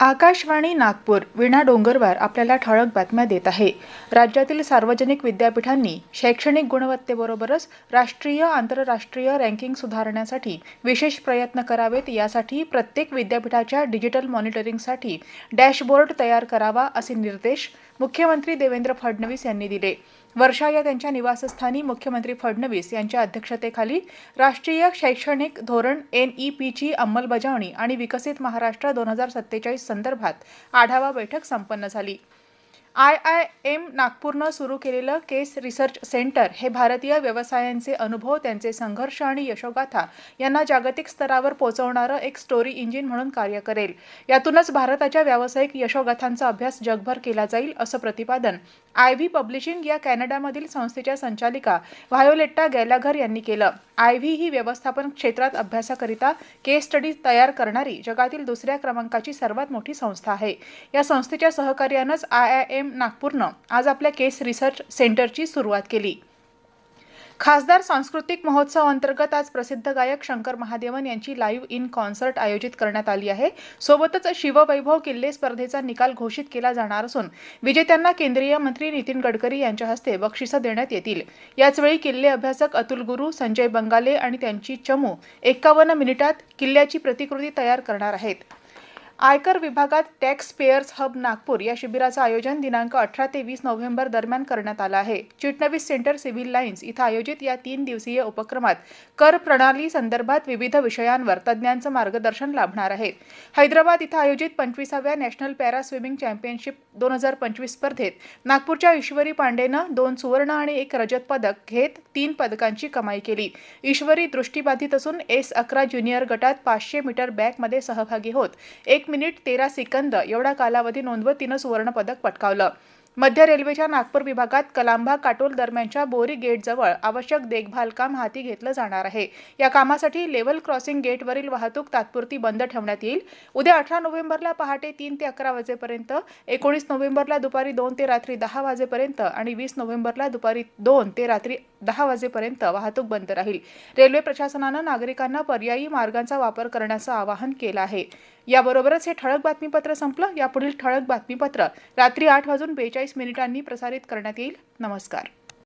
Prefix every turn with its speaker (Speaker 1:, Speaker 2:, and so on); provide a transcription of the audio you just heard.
Speaker 1: आकाशवाणी नागपूर विणा डोंगरवार आपल्याला ठळक बातम्या देत आहे. राज्यातील सार्वजनिक विद्यापीठांनी शैक्षणिक गुणवत्तेबरोबरच राष्ट्रीय आंतरराष्ट्रीय रँकिंग सुधारण्यासाठी विशेष प्रयत्न करावेत. यासाठी प्रत्येक विद्यापीठाच्या डिजिटल मॉनिटरिंगसाठी डॅशबोर्ड तयार करावा असे निर्देश मुख्यमंत्री देवेंद्र फडणवीस यांनी दिले. वर्षा या त्यांच्या निवासस्थानी मुख्यमंत्री फडणवीस यांच्या अध्यक्षतेखाली राष्ट्रीय शैक्षणिक धोरण एन ई पीची अंमलबजावणी आणि विकसित महाराष्ट्र दोन हजार सत्तेचाळीस संदर्भात आढावा बैठक संपन्न झाली. आय आय एम नागपूरनं सुरू केलेलं केस रिसर्च सेंटर हे भारतीय व्यवसायांचे अनुभव त्यांचे संघर्ष आणि यशोगाथा यांना जागतिक स्तरावर पोहोचवणारं एक स्टोरी इंजिन म्हणून कार्य करेल. यातूनच भारताच्या व्यावसायिक यशोगाथांचा अभ्यास जगभर केला जाईल असं प्रतिपादन आय व्ही पब्लिशिंग या कॅनडामधील संस्थेच्या संचालिका व्हायोलेट्टा गॅलाघर यांनी केलं. आय व्ही ही व्यवस्थापन क्षेत्रात अभ्यासाकरिता केस स्टडी तयार करणारी जगातील दुसऱ्या क्रमांकाची सर्वात मोठी संस्था आहे. या संस्थेच्या सहकार्यानंच आय आय एम नागपूरनं आज आपल्या केस रिसर्च सेंटरची सुरुवात केली. खासदार सांस्कृतिक महोत्सव अंतर्गत आज प्रसिद्ध गायक शंकर महादेवन यांची लाईव्ह इन कॉन्सर्ट आयोजित करण्यात आली आहे. सोबतच शिववैभव किल्ले स्पर्धेचा निकाल घोषित केला जाणार असून विजेत्यांना केंद्रीय मंत्री नितीन गडकरी यांच्या हस्ते बक्षिसं देण्यात येतील. याचवेळी किल्ले अभ्यासक अतुल गुरु संजय बंगाले आणि त्यांची चमू एक्कावन्न मिनिटात किल्ल्याची प्रतिकृती तयार करणार आहेत. आयकर विभागात टॅक्स पेयर्स हब नागपूर या शिबिराचं आयोजन दिनांक अठरा ते वीस नोव्हेंबर दरम्यान करण्यात आलं आहे. चिटणवीस सेंटर सिव्हिल लाईन्स इथं आयोजित या तीन दिवसीय उपक्रमात कर प्रणाली संदर्भात विविध विषयांवर तज्ज्ञांचं मार्गदर्शन लाभणार आहे हैदराबाद इथं आयोजित पंचवीसाव्या नॅशनल पॅरा स्विमिंग चॅम्पियनशिप दोन हजार पंचवीस स्पर्धेत नागपूरच्या ईश्वरी पांडेनं दोन सुवर्ण आणि एक रजत पदक घेत तीन पदकांची कमाई केली. ईश्वरी दृष्टीबाधित असून एस अकरा ज्युनियर गटात पाचशे मीटर बॅकमध्ये सहभागी होत. एक मिनिट तेरा सेकंद एवढा कालावधी नोंदवत तिनं सुवर्णपदक पटकावलं. मध्य रेल्वेच्या नागपूर विभागात कलांबा काटोल दरम्यानच्या बोरी गेटजवळ आवश्यक देखभाल काम हाती घेतलं जाणार आहे. या कामासाठी लेवल क्रॉसिंग गेटवरील वाहतूक तात्पुरती बंद ठेवण्यात येईल. उद्या अठरा नोव्हेंबरला पहाटे तीन ते अकरा वाजेपर्यंत एकोणीस नोव्हेंबरला दुपारी दोन ते रात्री दहा वाजेपर्यंत आणि वीस नोव्हेंबरला दुपारी दोन ते रात्री दहा वाजेपर्यंत वाहतूक बंद राहील. रेल्वे प्रशासनानं नागरिकांना पर्यायी मार्गांचा वापर करण्याचं आवाहन केलं आहे. याबरोबरच हे ठळक बातमीपत्र संपलं. यापुढील ठळक बातमीपत्र रात्री आठ वाजून बेचाळीस मिनिटांनी प्रसारित करण्यात येईल. नमस्कार.